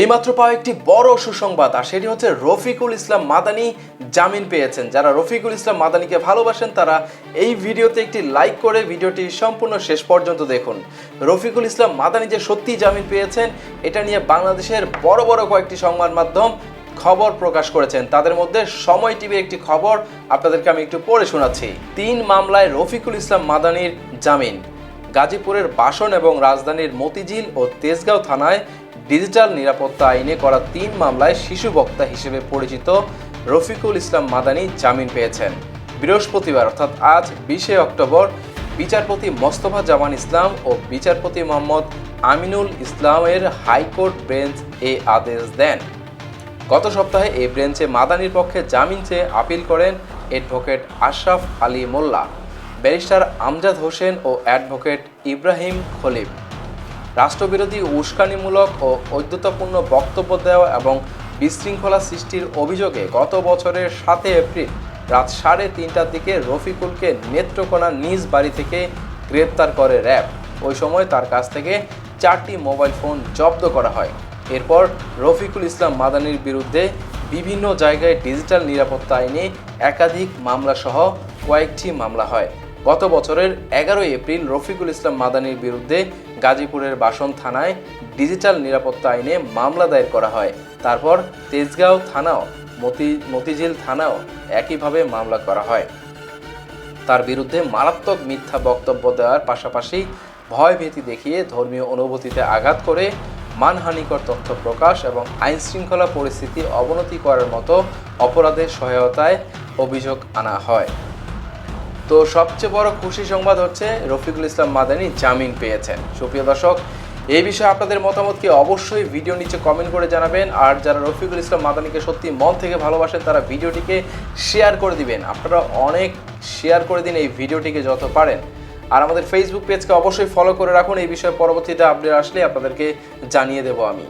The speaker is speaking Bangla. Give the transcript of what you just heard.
এইমাত্র পাওয়া একটি বড় সুসংবাদ, আর সেটি হচ্ছে রফিকুল ইসলাম মাদানি জামিন পেয়েছেন। যারা রফিকুল ইসলাম মাদানিকে ভালোবাসেন, তারা এই ভিডিওতে একটি লাইক করে ভিডিওটি সম্পূর্ণ শেষ পর্যন্ত দেখুন। রফিকুল ইসলাম মাদানি যে সত্যি জামিন পেয়েছেন, এটা নিয়ে বাংলাদেশের বড় বড় কয়েকটি সংবাদ মাধ্যম খবর প্রকাশ করেছেন। তাদের মধ্যে সময় টিভির একটি খবর আপনাদেরকে আমি একটু পড়ে শোনাচ্ছি। তিন মামলায় রফিকুল ইসলাম মাদানির জামিন। গাজীপুরের বাসন এবং রাজধানীর মতিঝিল ও তেজগাঁও থানায় ডিজিটাল নিরাপত্তা আইনে করা তিন মামলায় শিশু বক্তা হিসেবে পরিচিত রফিকুল ইসলাম মাদানি জামিন পেয়েছেন। বৃহস্পতিবার, অর্থাৎ আজ বিশে অক্টোবর, বিচারপতি মোস্তফা জামান ইসলাম ও বিচারপতি মোহাম্মদ আমিনুল ইসলামের হাইকোর্ট বেঞ্চ এ আদেশ দেন। গত সপ্তাহে এই বেঞ্চে মাদানির পক্ষে জামিন চেয়ে আপিল করেন অ্যাডভোকেট আশরাফ আলী মোল্লা। ব্যারিস্টার আমজাদ হোসেন ও অ্যাডভোকেট ইব্রাহিম খলিফ রাষ্ট্রবিরোধী উস্কানিমূলক ও ঐদ্যতাপূর্ণ বক্তব্য দেওয়া এবং বিশৃঙ্খলা সৃষ্টির অভিযোগে গত বছরের সাতে এপ্রিল রাত সাড়ে তিনটার দিকে রফিকুলকে নেত্রকোনা নিজ বাড়ি থেকে গ্রেপ্তার করে র্যাব। ওই সময় তার কাছ থেকে চারটি মোবাইল ফোন জব্দ করা হয়। এরপর রফিকুল ইসলাম মাদানির বিরুদ্ধে বিভিন্ন জায়গায় ডিজিটাল নিরাপত্তা আইনে একাধিক মামলা সহ কয়েকটি মামলা হয়। গত বছরের এগারোই এপ্রিল রফিকুল ইসলাম মাদানির বিরুদ্ধে গাজীপুরের বাসন থানায় ডিজিটাল নিরাপত্তা আইনে মামলা দায়ের করা হয়। তারপর তেজগাঁও থানাও, মতি, মতিঝিল থানাও একইভাবে মামলা করা হয়। তার বিরুদ্ধে মারাত্মক মিথ্যা বক্তব্য দেওয়ার পাশাপাশি ভয়ভীতি দেখিয়ে ধর্মীয় অনুভূতিতে আঘাত করে মানহানিকর তথ্য প্রকাশ এবং আইন শৃঙ্খলা পরিস্থিতি অবনতি করার মতো অপরাধের সহায়তায় অভিযোগ আনা হয়। তো সবচেয়ে বড় খুশি সংবাদ হচ্ছে রফিকুল ইসলাম মাদানি জামিন পেয়েছেন। সুপ্রিয় দর্শক এই বিষয়ে আপনাদের মতামত কি অবশ্যই ভিডিও নিচে কমেন্ট করে জানাবেন। আর যারা রফিকুল ইসলাম মাদানিকে সত্যি মন থেকে ভালোবাসেন, তারা ভিডিওটিকে শেয়ার করে দিবেন। আপনারা অনেক শেয়ার করে দিন এই ভিডিওটিকে যত পারেন। আর আমাদের ফেসবুক পেজকে অবশ্যই ফলো করে রাখুন। এই বিষয়ে পরবর্তীতে আপডেট আসলে আপনাদেরকে জানিয়ে দেবো আমি।